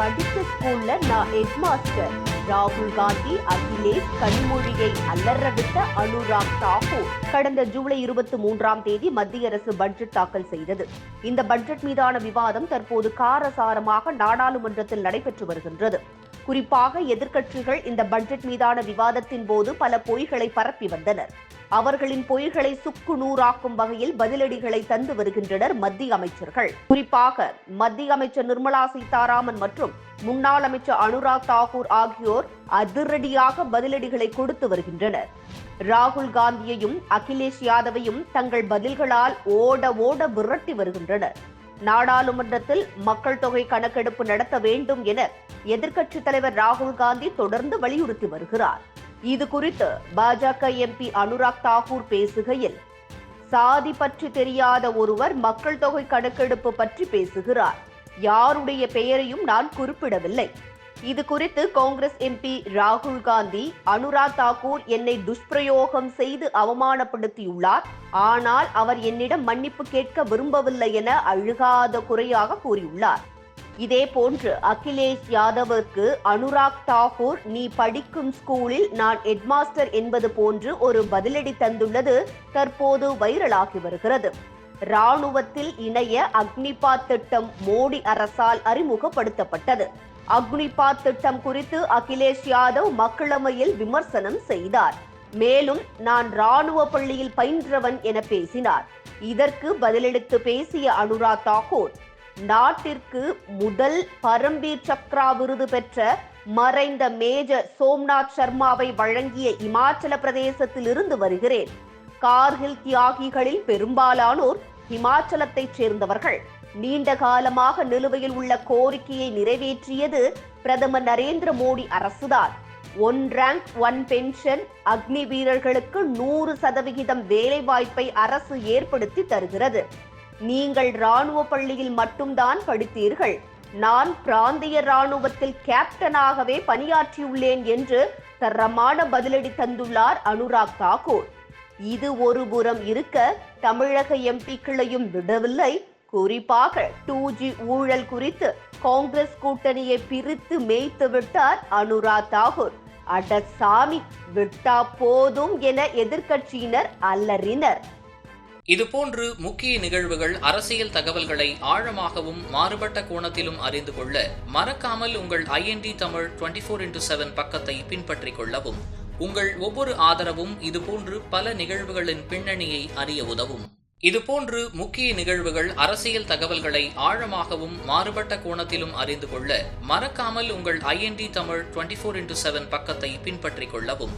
படித்த ஸ்கூல்ல நான் ஹெட் மாஸ்டர் ராகுல் காந்தி அகிலேஷ் கனிமொழியை அல்லற விட்ட அனுராக் தாக்கூர் கடந்த ஜூலை இருபத்தி மூன்றாம் தேதி மத்திய அரசு பட்ஜெட் தாக்கல் செய்தது. இந்த பட்ஜெட் மீதான விவாதம் தற்போது காரசாரமாக நாடாளுமன்றத்தில் நடைபெற்று வருகின்றது. குறிப்பாக எதிர்க்கட்சிகள் இந்த பட்ஜெட் மீதான விவாதத்தின் போது பல பொய்களை பரப்பி வந்தனர். அவர்களின் பொய்களை சுக்கு நூறாக்கும் வகையில் பதிலடிகளை தந்து வருகின்றனர் மத்திய அமைச்சர்கள். குறிப்பாக மத்திய அமைச்சர் நிர்மலா சீதாராமன் மற்றும் முன்னாள் அமைச்சர் அனுராக் தாகூர் ஆகியோர் அதிரடியாக பதிலடிகளை கொடுத்து வருகின்றனர். ராகுல் காந்தியையும் அகிலேஷ் யாதவையும் தங்கள் பதில்களால் ஓட ஓட விரட்டி வருகின்றனர். நாடாளுமன்றத்தில் மக்கள் தொகை கணக்கெடுப்பு நடத்த வேண்டும் என எதிர்க்கட்சித் தலைவர் ராகுல் காந்தி தொடர்ந்து வலியுறுத்தி வருகிறார். இது குறித்து பாஜக எம்பி அனுராக் தாகூர் பேசுகையில் சாதி பற்றி தெரியாத ஒருவர் மக்கள் தொகை கணக்கெடுப்பு பற்றி பேசுகிறார். யாருடைய பெயரையும் நான் குறிப்பிடவில்லை. இது குறித்து காங்கிரஸ் எம்பி ராகுல் காந்தி அனுராக் தாக்கூர் என்னை துஷ்பிரயோகம் செய்து அவமானப்படுத்தியுள்ளார். ஆனால் அவர் என்னிடம் மன்னிப்பு கேட்க விரும்பவில்லை என அழுகாத குறையாக கூறியுள்ளார். இதே போன்று அகிலேஷ் யாதவிற்கு அனுராக் தாகூர் நீ படிக்கும் ஸ்கூலில் நான் ஹெட்மாஸ்டர் என்பது போன்று ஒரு பதிலடி தந்துள்ளது. தற்போது வைரலாகி வருகிறது. ராணுவத்தில் இணைய அக்னிபாத் திட்டம் மோடி அரசால் அறிமுகப்படுத்தப்பட்டது. அக்னிபாத் திட்டம் குறித்து அகிலேஷ் யாதவ் மக்களவையில் விமர்சனம் செய்தார். மேலும் நான் ராணுவ பள்ளியில் பயின்றவன் என பேசினார். இதற்கு பதிலளித்து பேசிய அனுராக் தாக்கூர் நாட்டிற்கு முதல் பரம்பீர் சக்ரா விருது பெற்ற மறைந்த மேஜர் சோம்நாத் சர்மாவை வழங்கிய இமாச்சல பிரதேசத்தில் இருந்து வருகிறேன். கார்கில் தியாகிகளில் பெரும்பாலானோர் இமாச்சலத்தைச் சேர்ந்தவர்கள். நீண்ட காலமாக நிலுவையில் உள்ள கோரிக்கையை நிறைவேற்றியது பிரதமர் நரேந்திர மோடி அரசுதான். ஒன் ரேங்க் ஒன் பென்ஷன் அக்னி வீரர்களுக்கு நூறு சதவிகிதம் வேலைவாய்ப்பை அரசு ஏற்படுத்தி தருகிறது. நீங்கள் ராணுவ பள்ளியில் மட்டும்தான் படித்தீர்கள். நான் பிராந்திய ராணுவத்தில் கேப்டனாகவே பணியாற்றியுள்ளேன் என்று தரமான பதிலடி தந்துள்ளார் அனுராக் தாக்கூர். இது ஒருபுறம் இருக்க தமிழக எம்பிக்களையும் விடவில்லை குறிப்பாக டூ ஜி ஊழல் குறித்து காங்கிரஸ் கூட்டணியை பிரித்து மேய்த்து விட்டார் அனுராக் தாகூர். அட சாமி விட்டா போதும் என எதிர்க்கட்சியினர் அல்லறினர். இதுபோன்று முக்கிய நிகழ்வுகள் அரசியல் தகவல்களை ஆழமாகவும் மாறுபட்ட கோணத்திலும் அறிந்து கொள்ள மறக்காமல் உங்கள் IND Tamil twenty four into seven பக்கத்தை பின்பற்றிக் கொள்ளவும். உங்கள் ஒவ்வொரு ஆதரவும் இதுபோன்று பல நிகழ்வுகளின் பின்னணியை அறிய உதவும். இதுபோன்று முக்கிய நிகழ்வுகள் அரசியல் தகவல்களை ஆழமாகவும் மாறுபட்ட கோணத்திலும் அறிந்து கொள்ள மறக்காமல் உங்கள் IND Tamil twenty four into seven பக்கத்தை பின்பற்றிக் கொள்ளவும்.